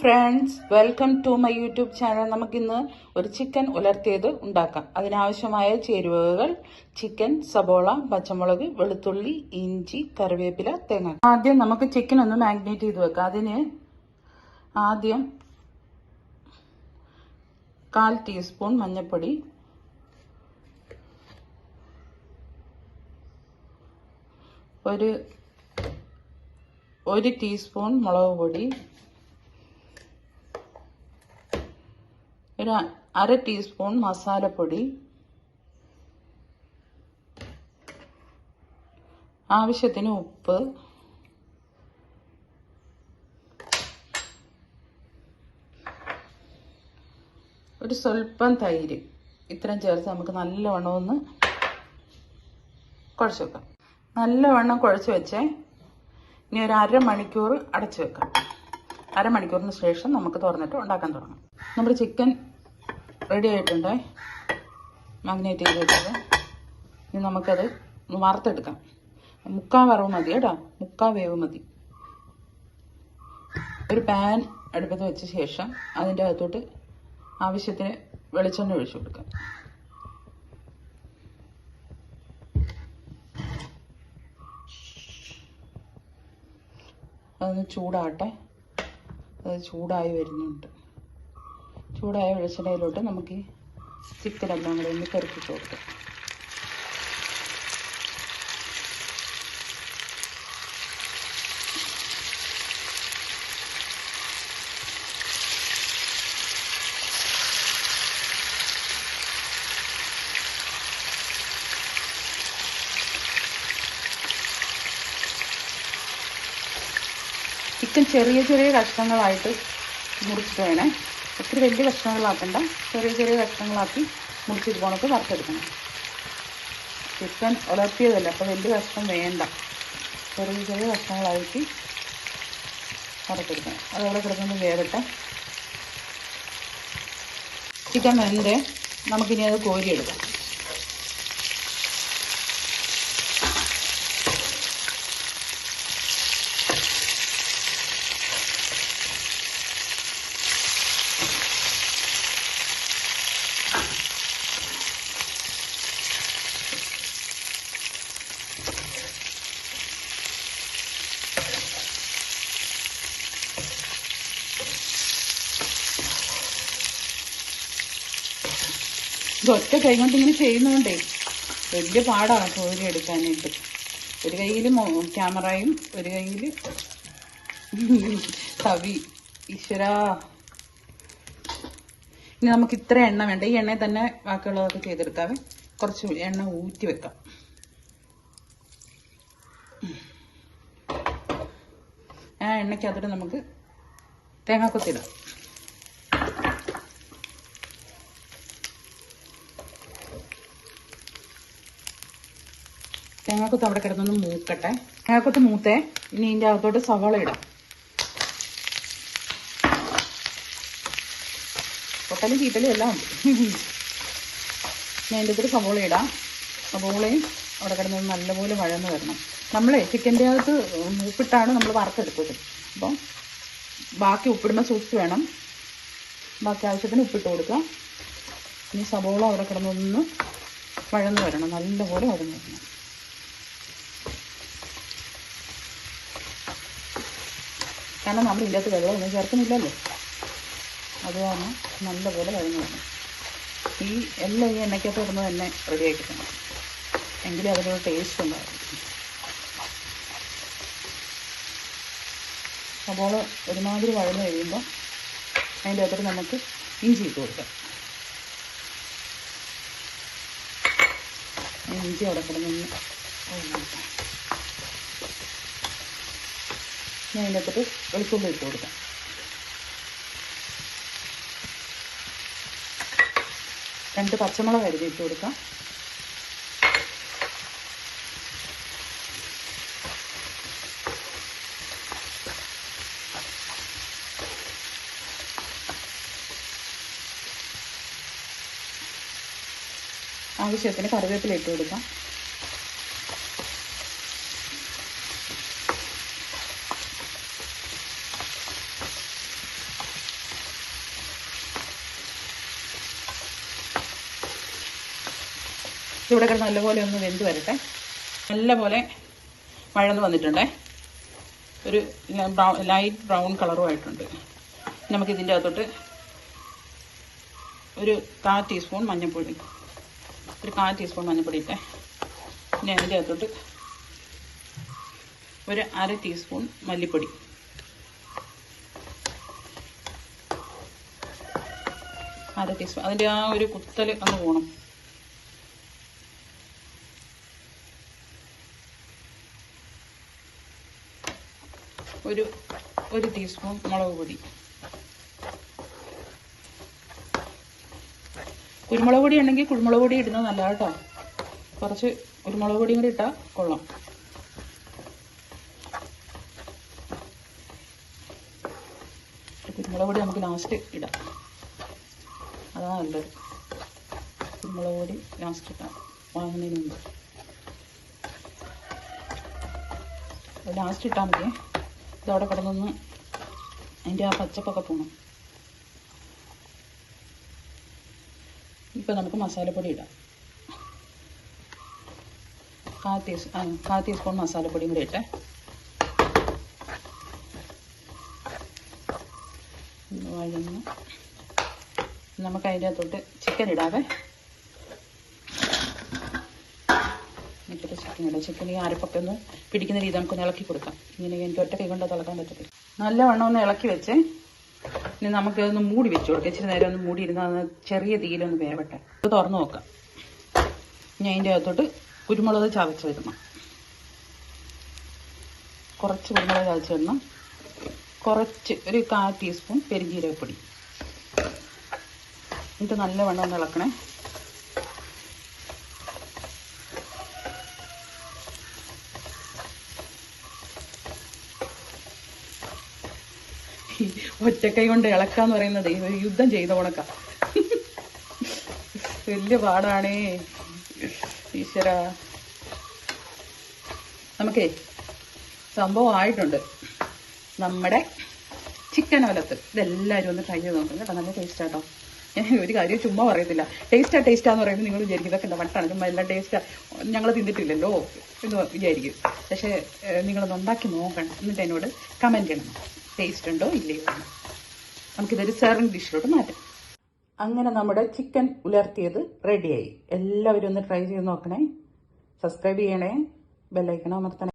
Friends welcome to my YouTube channel നമുക്കിന്ന് ഒരു chicken ഉലർത്തിയത് ഉണ്ടാക്കാം. അതിനാവശ്യമായ ചേരുവകൾ ചിക്കൻ സബോള പച്ചമുളക് വെളുത്തുള്ളി ഇഞ്ചി കറിവേപ്പില തേങ്ങ. ആദ്യം നമുക്ക് ചിക്കൻ ഒന്ന് മാഗ്നേറ്റ് ചെയ്ത് വെക്കാം. അതിന് ആദ്യം കാൽ ടീസ്പൂൺ മഞ്ഞൾപ്പൊടി ഒരു ഒരു ടീസ്പൂൺ മുളക് പൊടി ഒരു അര ടീസ്പൂൺ മസാലപ്പൊടി. ആവശ്യത്തിന് ഉപ്പ്. ഒരു സ്വല്പം തൈര്. ഇത്രയും ചേർത്ത് നമുക്ക് നല്ലവണ്ണം ഒന്ന് കുഴച്ച് വെക്കാം. നല്ലവണ്ണം കുഴച്ച് വെച്ചേ ഇനി ഒരു അരമണിക്കൂർ അടച്ചു വെക്കാം. അരമണിക്കൂറിന് ശേഷം നമുക്ക് തുറന്നിട്ട് ഉണ്ടാക്കാൻ തുടങ്ങാം. നമ്മുടെ ചിക്കൻ റെഡി ആയിട്ടുണ്ട്. മാഗ്നേറ്റ് ചെയ്ത് വെച്ചത്. ഇനി നമുക്കത് വറുത്തെടുക്കാം. മുക്കാ വറവ് മതി കേട്ടോ. മുക്കാ വേവ് മതി. ഒരു പാൻ അടുപ്പത്ത് വെച്ച ശേഷം അതിന്റെ അകത്തോട്ട് ആവശ്യത്തിന് വെളിച്ചെണ്ണ ഒഴിച്ചു കൊടുക്കാം. അതൊന്ന് ചൂടാട്ടെ അത് ചൂടായി വരുന്നുണ്ട്. ചൂടായ വെളിച്ചെണ്ണയിലോട്ട് നമുക്ക് ഈ ചിക്കനെല്ലാം കൂടെ ഒന്ന് കരുപ്പിച്ച് കൊടുക്കാം ചിക്കൻ ചെറിയ ചെറിയ കഷ്ണങ്ങളായിട്ട് മുറിച്ചിട്ട് വേണേ. ഒത്തിരി വലിയ കഷ്ണങ്ങളാക്കണ്ട. ചെറിയ ചെറിയ കഷ്ണങ്ങളാക്കി മുറിച്ചിട്ട് പോണക്ക് വറുത്തെടുക്കണം. ചിക്കൻ ഉലർത്തിയതല്ല അപ്പോൾ വലിയ കഷ്ണം വേണ്ട. ചെറിയ ചെറിയ കഷ്ണങ്ങളാക്കി വറുത്തെടുക്കണം. അതവിടെ കിടക്കുന്നത് വേവട്ടെ. ചിക്കൻ വെന്ത് നമുക്കിനി അത് കോരിയെടുക്കാം. ഇത് ഒറ്റ കൈ കൊണ്ട് ഇങ്ങനെ ചെയ്യുന്നതുകൊണ്ടേ വലിയ പാടാണ് കോഴി എടുക്കാനായിട്ട്. ഒരു കയ്യിൽ ക്യാമറയും ഒരു കയ്യിൽ തവി. ഈശ്വരാ. ഇനി നമുക്ക് ഇത്ര എണ്ണ വേണ്ട? ഈ എണ്ണയിൽ തന്നെ ബാക്കിയുള്ളതൊക്കെ ചെയ്തെടുക്കാവേ കുറച്ച് എണ്ണ ഊറ്റി വെക്കാം. ആ എണ്ണയ്ക്കകത്തോട്ട് നമുക്ക് തേങ്ങാക്കൊത്തിടാം. തേങ്ങാക്കൊത്ത് അവിടെ കിടന്നൊന്ന് മൂക്കട്ടെ. തേങ്ങാക്കൊത്ത് മൂത്തേ ഇനി ഇതിന്റെ അകത്തോട്ട് സവാള ഇടാം. പൊട്ടലും ചീറ്റലും എല്ലാം ഉണ്ട്. ഇനി അതിന്റെ അകത്തോട്ട് സവോള ഇടാം. സവോളയും അവിടെ കിടന്ന് നല്ലപോലെ വഴന്ന് വരണം. നമ്മൾ ചിക്കന്റെ അകത്ത് ഉപ്പിട്ടാണ് നമ്മൾ വറുത്തെടുത്തത്. അപ്പം ബാക്കി ഉപ്പിടുമ്പോൾ സൂക്ഷിച്ച് വേണം. ബാക്കി ആവശ്യത്തിന് ഉപ്പിട്ട് കൊടുക്കാം. ഇനി സവോള അവിടെ കിടന്നൊന്ന് വഴന്ന് വരണം. നല്ലപോലെ വഴന്ന് വരണം. കാരണം നമ്മൾ ഇതിന്റെ അകത്ത് വെള്ളമൊന്നും ചേർക്കുന്നില്ലല്ലോ. അത് കാരണം നല്ലപോലെ കഴിഞ്ഞു വന്നു ഈ എല്ലാം ഈ എണ്ണയ്ക്കകത്ത് ഇടുന്നത് തന്നെ റെഡിയാക്കി എങ്കിലും എങ്കിലേ അതിനൊരു ടേസ്റ്റ് ഉണ്ടാകും സബോള ഒരുമാതിരി വഴന്ന് കഴിയുമ്പോൾ അതിന്റെ അകത്തോട്ട് നമുക്ക് ഇഞ്ചി ഇട്ട് കൊടുക്കാം. ഇഞ്ചി അവിടെ കിടന്നൊന്ന് നോക്കാം ഞാൻ അതിന്റെ അകത്തോട്ട് വെളുത്തുള്ളി ഇട്ട് കൊടുക്കാം. രണ്ട് പച്ചമുളക് അരിഞ്ഞ് ഇട്ട് കൊടുക്കാം. ആവശ്യത്തിന് കറിവേപ്പില ഇട്ട് കൊടുക്കാം. ഇവിടെ കിടന്ന് നല്ലപോലെ ഒന്ന് വെന്ത് വരട്ടെ. നല്ലപോലെ വഴന്ന് വന്നിട്ടുണ്ടേ. ഒരു ബ്രൗൺ ലൈറ്റ് ബ്രൗൺ കളറും ആയിട്ടുണ്ട്. നമുക്കിതിന്റെ അകത്തോട്ട് ഒരു കാ ടീസ്പൂൺ മഞ്ഞൾപ്പൊടി ഒരു കാ ടീസ്പൂൺ മഞ്ഞൾപ്പൊടി ഇട്ടേ. പിന്നെ അതിന്റെ അകത്തോട്ട് ഒരു അര ടീസ്പൂൺ മല്ലിപ്പൊടി. അര ടീസ്പൂൺ അതിന്റെ ആ ഒരു കുത്തൽ ഒന്ന് പോകണം ഒരു ഒരു ടീസ്പൂൺ മുളക് പൊടി. കുരുമുളക് പൊടി ഉണ്ടെങ്കിൽ കുരുമുളക് പൊടി ഇടുന്നത് നല്ല കേട്ടോ കുറച്ച് കുരുമുളക് പൊടിയും കൂടി ഇട്ടാൽ കൊള്ളാം. കുരുമുളക് പൊടി നമുക്ക് ലാസ്റ്റ് ഇടാം. അതാണ് നല്ലത്. കുരുമുളക് പൊടി ലാസ്റ്റ് ഇട്ടാം വാങ്ങുന്നതിന് മുമ്പ്. ലാസ്റ്റ് ഇട്ടാൽ മതി. ഇതവിടെ കിടന്നൊന്ന് അതിന്റെ ആ പച്ചപ്പൊക്കെ പോകണം ഇപ്പം നമുക്ക് മസാലപ്പൊടി ഇടാം. കാ ടീസ് കാ ടീസ്പൂൺ മസാലപ്പൊടിയും കൂടി ഇട്ടേ. വഴന്ന്. നമുക്ക് അതിന്റെ അകത്തോട്ട് ചിക്കൻ ഇടാവേ. എന്നിട്ട് ചിക്കൻ ഈ അരപ്പൊക്കെ ഒന്ന് പിടിക്കുന്ന രീതി നമുക്കൊന്ന് ഇളക്കി കൊടുക്കാം. ഇങ്ങനെ എനിക്ക് ഒറ്റ കൈ കൊണ്ട് തിളക്കാൻ പറ്റത്തില്ല. നല്ല നല്ലവണ്ണം ഒന്ന് ഇളക്കി വെച്ച് ഇനി നമുക്ക് ഒന്ന് മൂടി വെച്ച് കൊടുക്കാം. ഇച്ചിരി നേരം ഒന്ന് മൂടി ഇരുന്നാൽ ചെറിയ തീയിലൊന്ന് വേവട്ടെ. ഇത് തുറന്നു നോക്കാം. ഇനി അതിന്റെ അകത്തോട്ട് കുരുമുളക് ചതച്ചിടണം കുറച്ച് കുരുമുളക് ചതച്ചിടണം കുറച്ച് ഒരു കാ ടീസ്പൂൺ പെരുംജീരകപ്പൊടി എന്നിട്ട് നല്ലവണ്ണം ഒന്ന് ഇളക്കണേ. ഒറ്റക്കൈ കൊണ്ട് ഇളക്കാന്ന് പറയുന്നത് ഒരു യുദ്ധം ചെയ്ത ഉണക്ക വലിയ പാടാണേ. ഈശ്വര. നമുക്കേ സംഭവം ആയിട്ടുണ്ട്. നമ്മുടെ ചിക്കൻ ഒലത്ത് ഇതെല്ലാവരും ഒന്ന് ട്രൈ ചെയ്ത് കേട്ടോ നല്ല ടേസ്റ്റ് ആട്ടോ. ഞാൻ ഒരു കാര്യം ചുമ്മാ പറയത്തില്ല. ടേസ്റ്റാ ടേസ്റ്റാന്ന് പറയുമ്പോൾ നിങ്ങൾ വിചാരിക്കും ഇതൊക്കെ വട്ടാണ്. ചുമ്മാ ടേസ്റ്റാ ഞങ്ങൾ തിന്നിട്ടില്ലല്ലോ എന്ന് വിചാരിക്കും. പക്ഷേ നിങ്ങളൊന്ന് ഉണ്ടാക്കി നോക്കണം. എന്നിട്ട് എന്നോട് കമന്റ് ചെയ്യണം ടേസ്റ്റ് ഉണ്ടോ ഇല്ലയോ. നമുക്കിതൊരു സെർവിങ് ഡിഷിലോട്ട് മാറ്റാം. അങ്ങനെ നമ്മുടെ ചിക്കൻ ഉലർത്തിയത് റെഡിയായി എല്ലാവരും ഒന്ന് ട്രൈ ചെയ്ത് നോക്കണേ. സബ്സ്ക്രൈബ് ചെയ്യണേ. ബെല്ലൈക്കണം അമർത്തണേ.